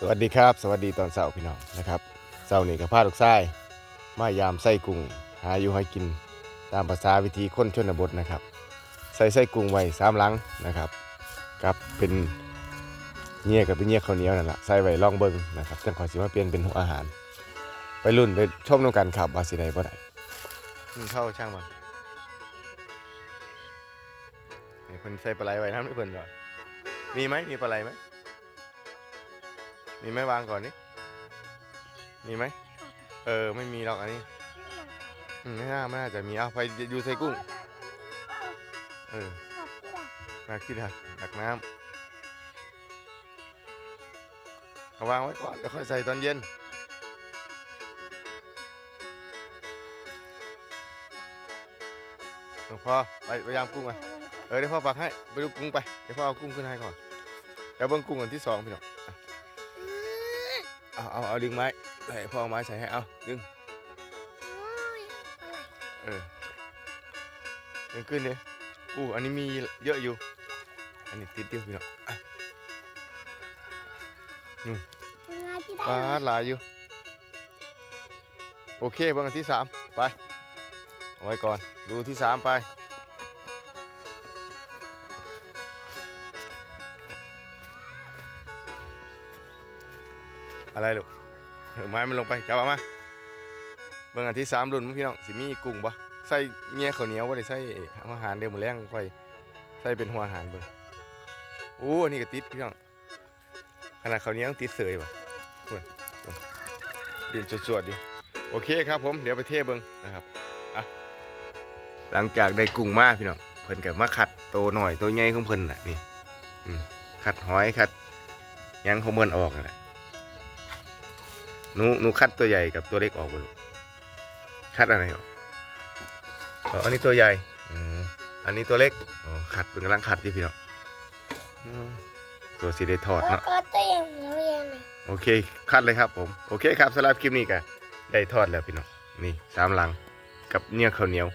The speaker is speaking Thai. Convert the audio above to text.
สวัสดีครับ สวัสดีตอนเช้าพี่น้องนะครับเช้านี้กับพาลูกชายมายามไส้กุ้งหาอยู่ให้กินตามภาษาวิธีคนชนบทนะครับ ใส่ไส้กุ้งไว้สามลังนะครับกับเป็นเงี้ยกับเป็นเงี้ยข้าวเหนียวนั่นแหละใส่ไว้ล่องเบิ้งนะครับจังขอสิมาเปลี่ยนเป็นหัวอาหาร ไปรุ่นไปชมน้ำกันครับว่าสิได้บ่ได้เข้าช่างมันนี่เพิ่นใส่ปลาไหลไว้น้ำไม่เพิ่นก่อนมีไหมมีปลาไหลไหม มีไหมวางก่อนนี่มีไหม เออ ไม่มีหรอกอันนี้อืมไม่น่าไม่น่าจะมีเอาไปดูใส่กุ้ง เออมาคิดหักดักน้ำเอาวางไว้ก่อนแล้วค่อยใส่ตอนเย็นเออพอไปพยายามกุ้งไปเออเดี๋ยวพ่อปักให้ไปดูกุ้งไปเดี๋ยวพ่อเอากุ้งขึ้นให้ก่อนเดี๋ยวเบิ้งกุ้งอันที่สองพี่น้อง เอาเอาเอาดึงไม้ให้พ่อเอาไม้ใส่ให้เอาดึงเออดึงขึ้นดิอู้อันนี้มีเยอะอยู่ อันนี้ติดอยู่พี่น้องอะปลาหลายอยู่ โอเคเบิ่งอันที่สามไปเอาไว้ก่อน ดูที่สามไป อะไรลูกเอไม้มันลงไปจับเอามาเบิ่งอันที่สามรุ่นพี่น้องสิมีกุ้งบ่ใส่เมียข้าวเหนียวบ่ได้ใส่อาหารเดียวมื้อแรงค่อยใส่เป็นหัวอาหารเบิ่งโอ้อันนี้ก็ติดพี่น้องขนาดข้าวเหนียวติดเสยว่ะเบิ่งเบิ่งดินสวดๆดิโอเคครับผมเดี๋ยวไปเทเบิ่งนะครับอะหลังจากได้กุ้งมาพี่น้องเพิ่นก็มาขัดโตหน่อยโตใหญ่ของเพิ่นน่ะนี่ขัดหอยขัดยังของเพิ่นออกนั่นแหละ หนูหนูคัดตัวใหญ่กับตัวเล็กออกบ่ลูกคัดอะไรออกอ๋ออันนี้ตัวใหญ่อืมอันนี้ตัวเล็กอ๋อขัดเป็นกำลังขัดอยู่พี่น้องอืมตัวสีได้ทอดแล้วเนาะก็ตัวอย่างเรียนน่ะโอเค คัดเลยครับผม โอเคครับสำหรับคลิปนี้ก็ได้ทอดแล้วพี่น้อง นี่สามลังกับเนี่ยข้าวเหนียว